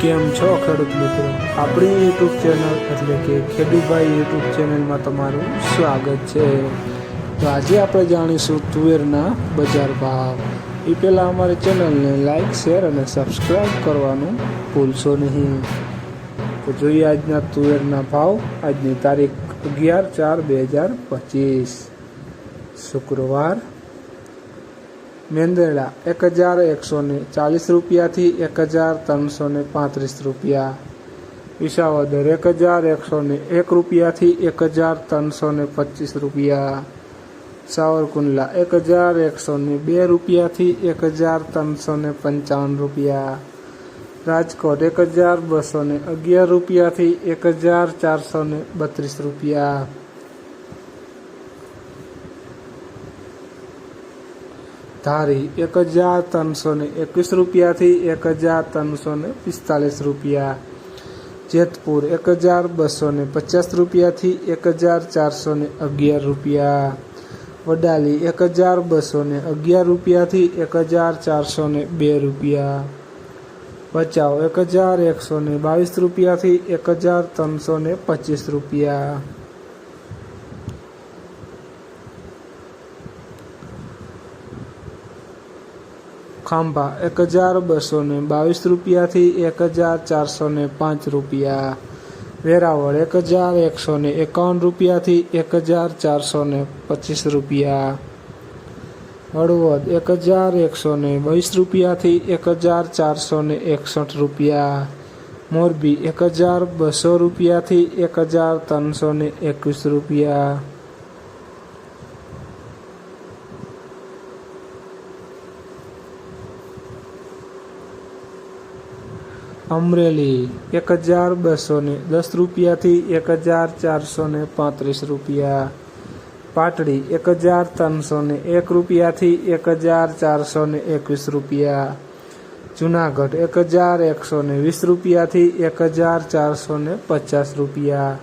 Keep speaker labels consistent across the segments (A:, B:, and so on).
A: કેમ છો ખેડૂત મિત્રો? આપણી યુટ્યુબ ચેનલ એટલે કે ખેડૂતભાઈ યુટ્યુબ ચેનલમાં તમારું સ્વાગત છે. તો આજે આપણે જાણીશું તુવેરના બજાર ભાવ. એ પહેલાં અમારી ચેનલને લાઈક શેર અને સબસ્ક્રાઈબ કરવાનું ભૂલશો નહીં. તો જોઈએ આજના તુવેરના ભાવ. આજની તારીખ અગિયાર ચાર બે હજાર પચીસ. શુક્રવાર મેંદરડા એક હજાર એકસો ને ચાલીસ રૂપિયાથી એક હજાર ત્રણસો ને પાંત્રીસ રૂપિયા. વિસાવદર એક હજાર એકસો ને એક રૂપિયાથી એક હજાર ત્રણસો ને પચીસ રૂપિયા. સાવરકુંડલા એક હજાર એકસો ને બે રૂપિયાથી એક હજાર ત્રણસો ને પંચાવન રૂપિયા. રાજકોટ એક હજાર બસો ને અગિયાર રૂપિયાથી એક હજાર ચારસો ને બત્રીસ રૂપિયા. ધારી એક હજાર ત્રણસો ને એકવીસ રૂપિયાથી એક હજાર ત્રણસો ને પિસ્તાલીસ રૂપિયા. જેતપુર એક હજાર બસો ને પચાસ રૂપિયાથી એક હજાર ચારસો ને અગિયાર રૂપિયા. વડાલી એક હજાર બસો ને અગિયાર રૂપિયાથી એક હજાર ચારસો ને બે રૂપિયા. ભચાઉ એક હજાર એકસો ને બાવીસ રૂપિયાથી એક હજાર ત્રણસો ને પચીસ રૂપિયા. ખાંભા એક હજાર બસો ને બાવીસ રૂપિયાથી એક હજાર ચારસો ને પાંચ રૂપિયા. વેરાવળ એક હજાર એકસો ને એકાવન રૂપિયાથી એક હજાર ચારસો ને પચીસ રૂપિયા. હળવદ એક હજાર એકસો ને વીસ રૂપિયાથી એક હજાર ચારસો ને એકસઠ રૂપિયા. મોરબી એક હજાર બસો રૂપિયાથી એક હજાર ત્રણસો ને એકવીસ રૂપિયા. અમરેલી એક હજાર બસો ને દસ રૂપિયાથી એક હજાર ચારસો ને પાંત્રીસ રૂપિયા. પાટડી એક હજાર ત્રણસો ને એક રૂપિયાથી એક હજાર ચારસો ને એકવીસ રૂપિયા. જુનાગઢ એક હજાર એકસો ને વીસ રૂપિયાથી એક હજાર ચારસો ને પચાસ રૂપિયા.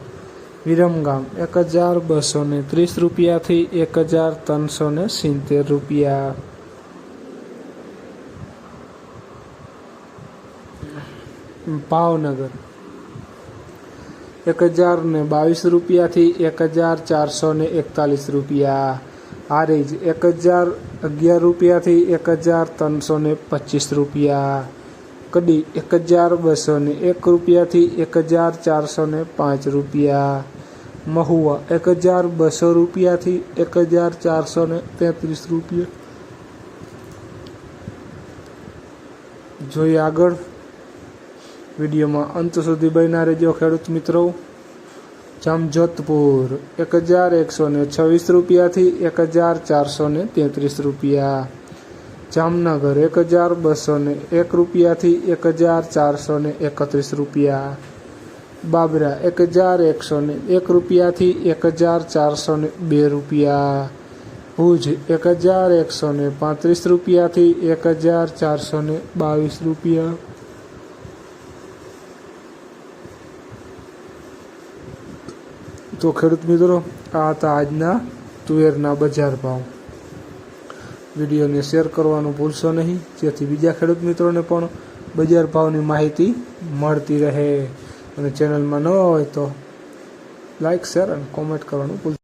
A: વિરમગામ એક હજાર બસો ને ત્રીસ રૂપિયાથી એક હજાર ત્રણસો ને સિત્તેર રૂપિયા. ભાવનગર. એક હજાર ને બાવીસ રૂપિયાથી એક હજાર ચારસો ને એકતાલીસ રૂપિયા. હારીજ એક હજાર અગિયાર રૂપિયાથી એક હજાર ત્રણસો ને પચીસ રૂપિયા. કડી એક હજાર બસો ને એક રૂપિયાથી એક હજાર ચારસો ને પાંચ રૂપિયા. મહુવા એક હજાર બસો રૂપિયાથી એક હજાર ચારસો ને તેત્રીસ રૂપિયા. જોઈએ આગળ. વિડીયોમાં અંત સુધી બન્યા રહેજો, ખેડૂત મિત્રો. જામજોધપુર, એક હજાર એકસો ને છવ્વીસ રૂપિયાથી એક હજાર ચારસો ને તેત્રીસ રૂપિયા. જામનગર, એક હજાર બસો ને એક રૂપિયાથી એક હજાર ચારસો ને એકત્રીસ રૂપિયા. બાબરા, એક હજાર એકસો ને એક રૂપિયાથી એક હજાર ચારસો ને બે રૂપિયા. ભુજ, એક હજાર એકસો ને પાંત્રીસ રૂપિયાથી એક હજાર ચારસો ને બાવીસ રૂપિયા. તો ખેડૂત મિત્રો, આ હતા આજના તુવેરના બજાર ભાવ. વિડીયોને શેર કરવાનું ભૂલશો નહીં. જેથી બીજા ખેડૂત મિત્રોને પણ બજાર ભાવની માહિતી મળતી રહે. અને ચેનલમાં ન હોય તો લાઈક, શેર અને કોમેન્ટ કરવાનું ભૂલ